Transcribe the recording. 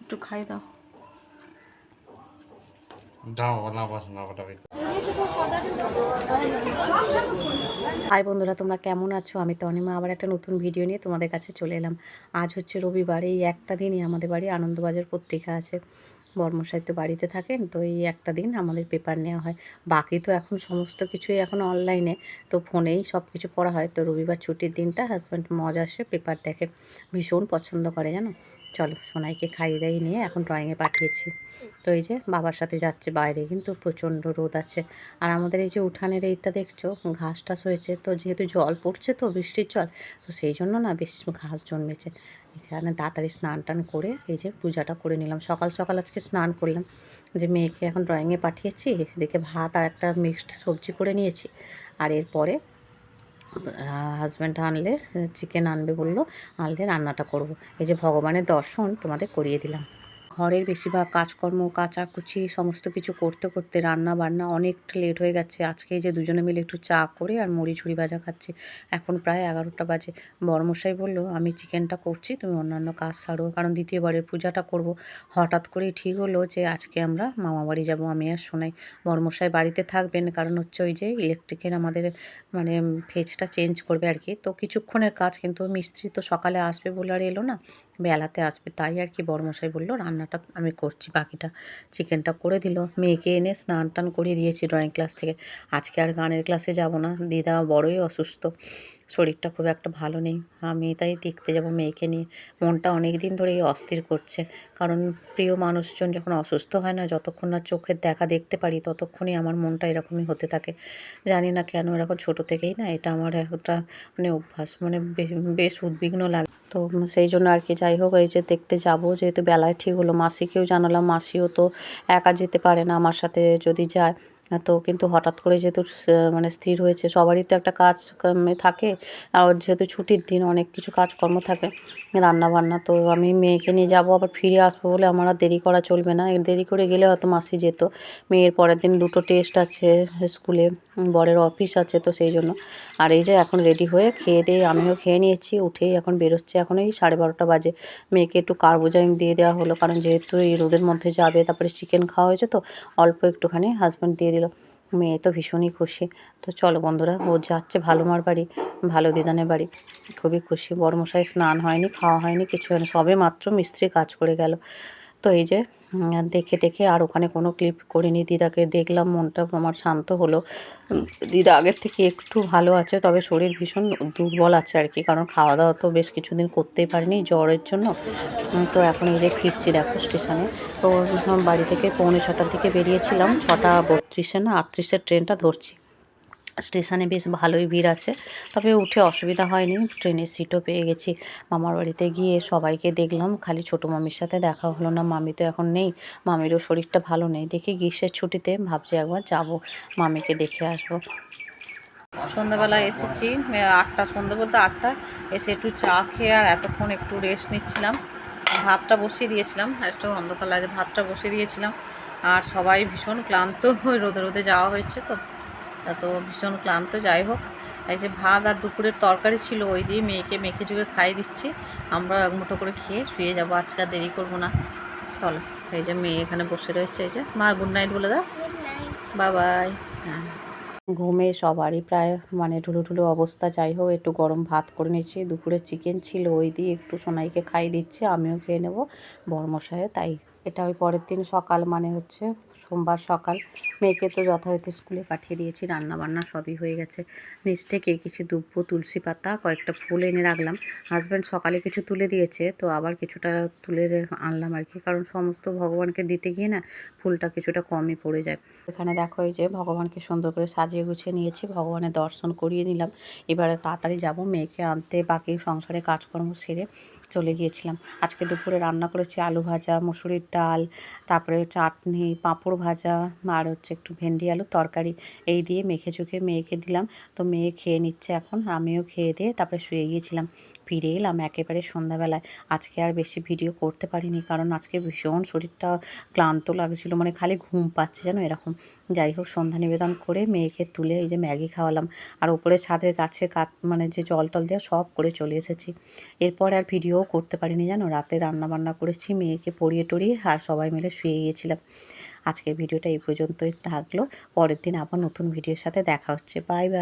একটু খাই দাও। হাই বন্ধুরা তোমরা কেমন আছো? আমি তনিমা আবার একটা নতুন ভিডিও নিয়ে তোমাদের কাছে চলে এলাম। আজ হচ্ছে রবিবার এই একটা দিনই আমাদের বাড়ি আনন্দবাজার পত্রিকা আছে। বর্মশাই তো বাড়িতে থাকেন, তো এই একটা দিন আমাদের পেপার নেওয়া হয়। বাকি তো এখন সমস্ত কিছুই এখন অনলাইনে তো ফোনেই সব কিছু পড়া হয়। তো রবিবার ছুটির দিনটা হাজব্যান্ড মজা আসে পেপার দেখে। ভীষণ পছন্দ করে, জানো? চলো সোনাইকে খাইয়ে দাইয়ে নিয়ে এখন ড্রয়িংয়ে পাঠিয়েছি। তো এই যে বাবার সাথে যাচ্ছে বাইরে, কিন্তু প্রচণ্ড রোদ আছে। আর আমাদের এই যে উঠানের এইটা দেখছ, ঘাস টাস হয়েছে, তো যেহেতু জল পড়ছে তো বৃষ্টির জল, তো সেই জন্য না বেশ ঘাস জন্মেছে। এখানে তাড়াতাড়ি স্নান টান করে এই যে পূজাটা করে নিলাম। সকাল সকাল আজকে স্নান করলাম, যে মেয়েকে এখন ড্রয়িংয়ে পাঠিয়েছি, এদিকে ভাত আর একটা মিক্সড সবজি করে নিয়েছি। আর এরপরে হাজব্যান্ড আনলে চিকেন আনবে বলল, আনলে রান্নাটা করব। এই যে ভগবানের দর্শন তোমাদের করিয়ে দিলাম। ঘরের বেশিরভাগ কাজকর্ম, কাচাকুচি, সমস্ত কিছু করতে করতে রান্না বান্না অনেকটা লেট হয়ে গেছে। আজকে যে দুজনে মিলে একটু চা করে আর মুড়ি ঝুড়ি ভাজা খাচ্ছি। এখন প্রায় এগারোটা বাজে। বড়মশাই বলল, আমি চিকেনটা করছি, তুমি অন্যান্য কাজ সারো। কারণ দ্বিতীয়বারের পূজাটা করব। হঠাৎ করেই ঠিক হলো যে আজকে আমরা মামা বাড়ি যাব, আমি আর শোনাই বড়মশাই বাড়িতে থাকবেন, কারণ হচ্ছে ওই যে ইলেকট্রিকের আমাদের মানে ফেজটা চেঞ্জ করবে আর কি। তো কিছুক্ষণের কাজ, কিন্তু মিস্ত্রি তো সকালে আসবে বলে আর এলো না। বেলাতে আসবে। তাই আর কি বড়মশাই বলল, রান্নাটা আমি করছি, বাকিটা চিকেনটা করে দিল। মেয়েকে এনে স্নান টান করিয়ে দিয়েছি ড্রয়িং ক্লাস থেকে। আজকে আর গানের ক্লাসে যাব না। দিদা বড়ই অসুস্থ, শরীরটা খুব একটা ভালো নেই। আমি তাই দেখতে যাব মেয়েকে নিয়ে। মনটা অনেক দিন ধরেই অস্থির করছে, কারণ প্রিয় মানুষজন যখন অসুস্থ হয় না, যতক্ষণ না চোখের দেখা দেখতে পারি, ততক্ষণই আমার মনটা এরকমই হতে থাকে। জানি না কেন এরকম ছোটো থেকেই না, এটা আমার একটা মানে অভ্যাস মানে বেশ উদ্বিগ্ন লাগে তো সেই জন্য আর কি যাই হোক, এই যে দেখতে যাব, যেহেতু বেলায় ঠিক হলো, মাসিকেও জানালাম, মাসিও তো একা যেতে পারে না, আমার সাথে যদি যায়। তো কিন্তু হঠাৎ করে যেহেতু মানে স্থির হয়েছে, সবারই তো একটা কাজ থাকে আর যেহেতু ছুটির দিন অনেক কিছু কাজকর্ম থাকে রান্না বান্না তো আমি মেয়েকে নিয়ে যাব, আবার ফিরে আসব বলে আমার আর দেরি করা চলবে না। দেরি করে গেলে হয়তো মাসি যেত, মেয়ের পরের দিন দুটো টেস্ট আছে, স্কুলে, বরের অফিস আছে, তো সেই জন্য। আর এই যে এখন রেডি হয়ে খেয়ে দিয়ে আমিও খেয়ে নিয়েছি, উঠেই এখন বেরোচ্ছে, এখন এই সাড়ে বারোটা বাজে। মেয়েকে একটু কার্বোজাইম দিয়ে দেওয়া হলো, কারণ যেহেতু এই রোদের মধ্যে যাবে, তারপরে চিকেন খাওয়া হয়েছে, তো অল্প একটুখানি হাজব্যান্ড দিয়ে দিল। মেয়ে তো ভীষণই খুশি। তো চলো বন্ধুরা, ও যাচ্ছে ভালো মার বাড়ি ভালো দিদানের বাড়ি। খুবই খুশি। বড়মশাই স্নান হয়নি, খাওয়া হয়নি, কিছু হয়নি। সবে মাত্র মিস্ত্রি কাজ করে গেল। তো এই যে উম, দেখে আর ওখানে কোনো ক্লিপ করিনি। দিদাকে দেখলাম মনটা আমার শান্ত হলো। দিদা আগের থেকে একটু ভালো আছে তবে শরীর ভীষণ দুর্বল আছে আর কি। কারণ খাওয়া দাওয়া তো বেশ কিছুদিন করতেই পারিনি জ্বরের জন্য। তো এখন এই যে ফিরছি দেখো স্টেশনে তো বাড়ি থেকে পৌনে ছটার দিকে বেরিয়েছিলাম। ছটা বত্রিশে না আটত্রিশের ট্রেনটা ধরছি। স্টেশনে বেশ ভালোই ভিড় আছে। তবে উঠে অসুবিধা হয়নি, ট্রেনের সিটও পেয়ে গেছি। মামার বাড়িতে গিয়ে সবাইকে দেখলাম, খালি ছোটো মামির সাথে দেখা হলো না, মামি তো এখন নেই। মামিরও শরীরটা ভালো নেই। দেখি গ্রীষ্মের ছুটিতে ভাবছি একবার যাব, মামিকে দেখে আসব। সন্ধ্যাবেলা এসেছি আটটা, সন্ধ্যে বলতে আটটা। এসে একটু চা খেয়ে আর এতক্ষণ একটু রেস্ট নিচ্ছিলাম। ভাতটা বসিয়ে দিয়েছিলাম একটু অন্ধকার লাগে ভাতটা বসিয়ে দিয়েছিলাম। আর সবাই ভীষণ ক্লান্ত হয়ে রোদে রোদে যাওয়া হয়েছে তো। তা তো ভীষণ ক্লান্ত যাই হোক। এই যে ভাত আর দুপুরের তরকারি ছিল ওই দিয়ে মেয়েকে মেখে চুখে খাইয়ে দিচ্ছি। আমরা এক মুঠো করে খেয়ে শুয়ে যাব আজকে আর দেরি করব না। চলো এই যে মেয়ে এখানে বসে রয়েছে এই যে। মা গুড নাইট বলে দাও। বাই বাই হ্যাঁ। ঘুমে সবারই প্রায় মানে ঢুলু ঢুলু অবস্থা যাই হোক একটু গরম ভাত করে নিয়েছি দুপুরে চিকেন ছিল ওই দিয়ে একটু সোনাইকে খাইয়ে দিচ্ছি আমিও খেয়ে নেব। বড়মশাইও তাই এটা ওই পরের দিন সকাল মানে হচ্ছে সোমবার সকাল। মেয়েকে তো যথারীতি স্কুলে পাঠিয়ে দিয়েছি রান্না বান্না সবই হয়ে গেছে। নিচ থেকে কিছু দুব্ব, তুলসী পাতা, কয়েকটা ফুল এনে রাখলাম। হাজব্যান্ড সকালে কিছু তুলে দিয়েছে, তো আবার কিছুটা তুলে আনলাম আর কি। কারণ সমস্ত ভগবানকে দিতে গিয়ে না ফুলটা কিছুটা কমই পড়ে যায়। এখানে দেখো এই যে ভগবানকে সুন্দর করে সাজিয়ে গুছিয়ে নিয়েছি, ভগবানের দর্শন করিয়ে নিলাম। এবারে তাড়াতাড়ি যাব, মেয়েকে আনতে বাকি সংসারে কাজকর্ম সেরে চলে গিয়েছিলাম। আজকে দুপুরে রান্না করেছি আলু ভাজা, মুসুরির ডাল, তারপরে চাটনি, পাঁপড় ভাজা, আর হচ্ছে একটু ভেন্ডি আলু তরকারি। এই দিয়ে মেখে চুখে মেয়েকে দিলাম। তো মেয়ে খেয়ে নিচ্ছে এখন, আমিও খেয়ে দিয়ে তারপরে শুয়ে গিয়েছিলাম। ফিরে এলাম একেবারে সন্ধ্যাবেলায়। আজকে আর বেশি ভিডিও করতে পারিনি কারণ আজকে ভীষণ শরীরটা ক্লান্ত লাগছিল মানে খালি ঘুম পাচ্ছে যেন এরকম। যাই হোক, সন্ধ্যা নিবেদন করে মেয়েকে তুলে এই যে ম্যাগি খাওয়ালাম। আর ওপরে ছাদের গাছে কাত মানে যে জল টল দেওয়া সব করে চলে এসেছি। এরপর আর ভিডিও করতে পারিনি জানো? রাতে রান্না বান্না করেছি, মেয়েকে পড়িয়ে টড়িয়ে আর সবাই মিলে শুয়ে গিয়েছিলাম। আজকের ভিডিওটা এই পর্যন্তই থাকল। পরের দিন আবার নতুন ভিডিওর সাথে দেখা হচ্ছে। Bye bye.